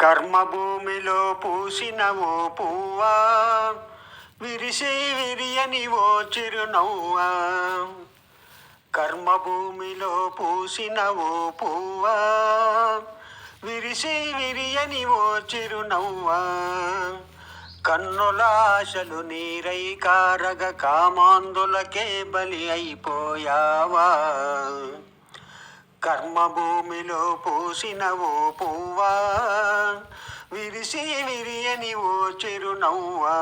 కర్మభూమిలో పూసిన ఓ పువ్వా విరిసి విరియని ఓ చిరునవ్వా. కర్మభూమిలో పూసిన ఓ పువ్వా విరిసి విరియని ఓ చిరునవ్వా. కన్నులాశలు నీరై కారగ కామాందులకే బలి అయిపోయావా. కర్మభూమిలో పూసిన ఓ పువ్వా? విరిసి విరియని ఓ చిరునవ్వా?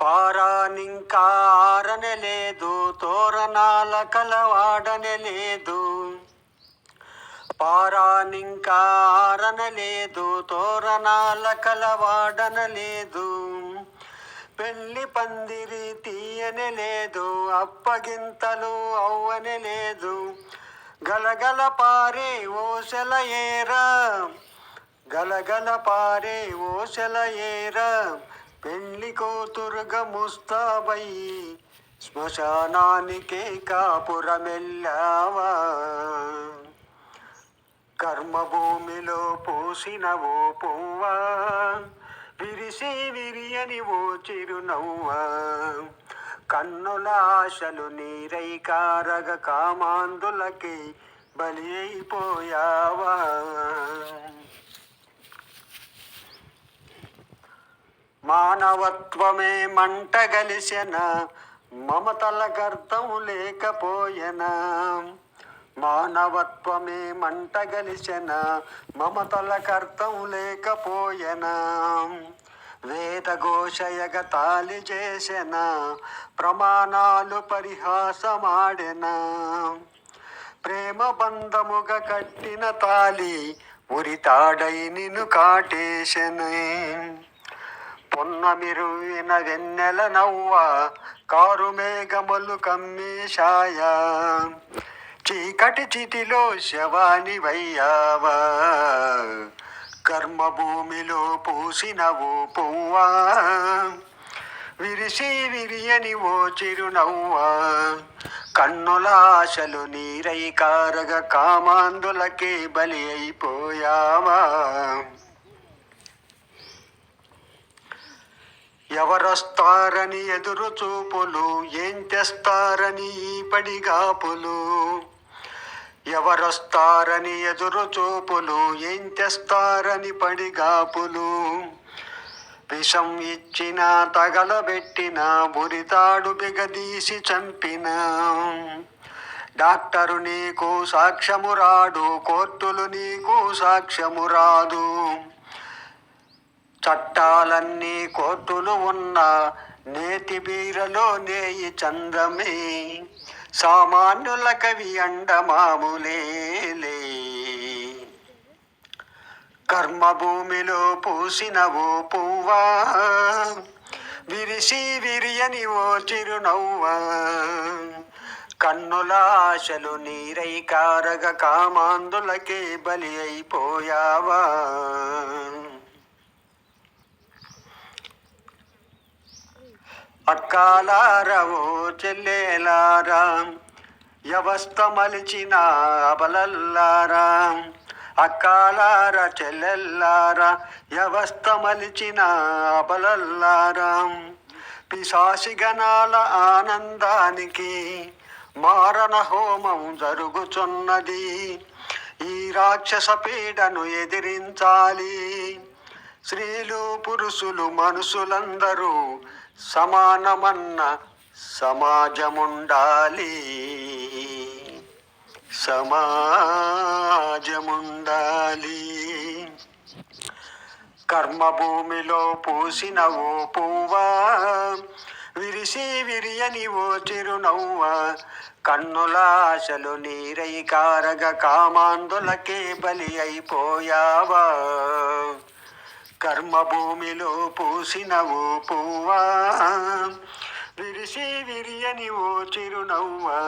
పారానింకా ఆరనలేదు తోరణాల కలవాడనలేదు పారానింకా ఆరనలేదు తోరణాల కలవాడనలేదు లేదు. పెళ్ళి పందిరి తీయనే లేదు అప్పగింతలు అవ్వనే లేదు. గలగల పారే ఓసెల ఏరా గలగల పారే ఓసెల ఏరా. పెళ్ళి కూతురుగ ముస్తాబై శ్మశానానికే కాపురమెల్లావా. కర్మభూమిలో పూసిన ఓ పువ్వా. విరిసి విరియని ఓ చిరునవ్వా. కన్నుల ఆశలు నీరై కారగ కామాందులకి బలి అయిపోయావా మానవత్వమే మంట గలిసిన మమతల గర్తం లేకపోయెనా. మానవత్వమే మంట గలిసిన మమతల కర్తం లేకపోయెనా. వేదఘోషయగ తాలి చేసిన ప్రమాణాలు పరిహాసమాడిన. ప్రేమ బంధముగా కట్టిన తాలి ఉరితాడై నిన్ను కాటేశనే. పొన్నమిరువిన వెన్నెల నవ్వ కారు మేఘములు కమ్మేశాయ. చీకటి చితిలో శవాని వయ్యావా కర్మభూమిలో పూసిన ఓ పువ్వా? విరిసి విరియని ఓ చిరునవ్వా? కన్నుల ఆశలు నీరై కారగ కామాందులకే బలి అయిపోయావా? ఎవరొస్తారని ఎదురు చూపులు ఏం తెస్తారని ఈ పడిగాపులు ఎవరొస్తారని ఎదురు చూపులు ఏం తెస్తారని పడిగాపులు. విషం ఇచ్చిన తగలబెట్టిన బురితాడు బిగదీసి చంపిన. డాక్టరు నీకు సాక్ష్యము రాడు కోర్టులు నీకు సాక్ష్యము రాదు. చట్టాలన్నీ కోర్టులు ఉన్న నేతి బీరలో నేయి చందమే. సామాన్యుల కవి అండమాములేలే కర్మభూమిలో పూసిన ఓ పువ్వా? విరిసి విరియని ఓ చిరునవ్వా? కన్నుల ఆశలు నీరై కారగ కామాందులకే బలి అయిపోయావా? అక్కాలారవో చెల్లెలారా వ్యవస్థ మలిచిన అబలల్లారా అక్కాలార చెల్లెల్లారా వ్యవస్థ మలిచిన అబలల్లారా పిశాసిగణాల ఆనందానికి మారణ హోమం జరుగుచున్నది. ఈ రాక్షస పీడను ఎదిరించాలి. స్త్రీలు పురుషులు మనుషులందరూ సమానమన్న సమాజముండాలి. సమాజముండాలి. కర్మభూమిలో పూసిన ఓ పువ్వా విరిసి విరియని ఓ చిరునవ్వ కన్నుల ఆశలు నీరై కారగ కామాందులకే బలి అయిపోయావా? కర్మభూమిలో పూసిన ఓ పువ్వా. విరిసి విరియని ఓ చిరునవ్వా.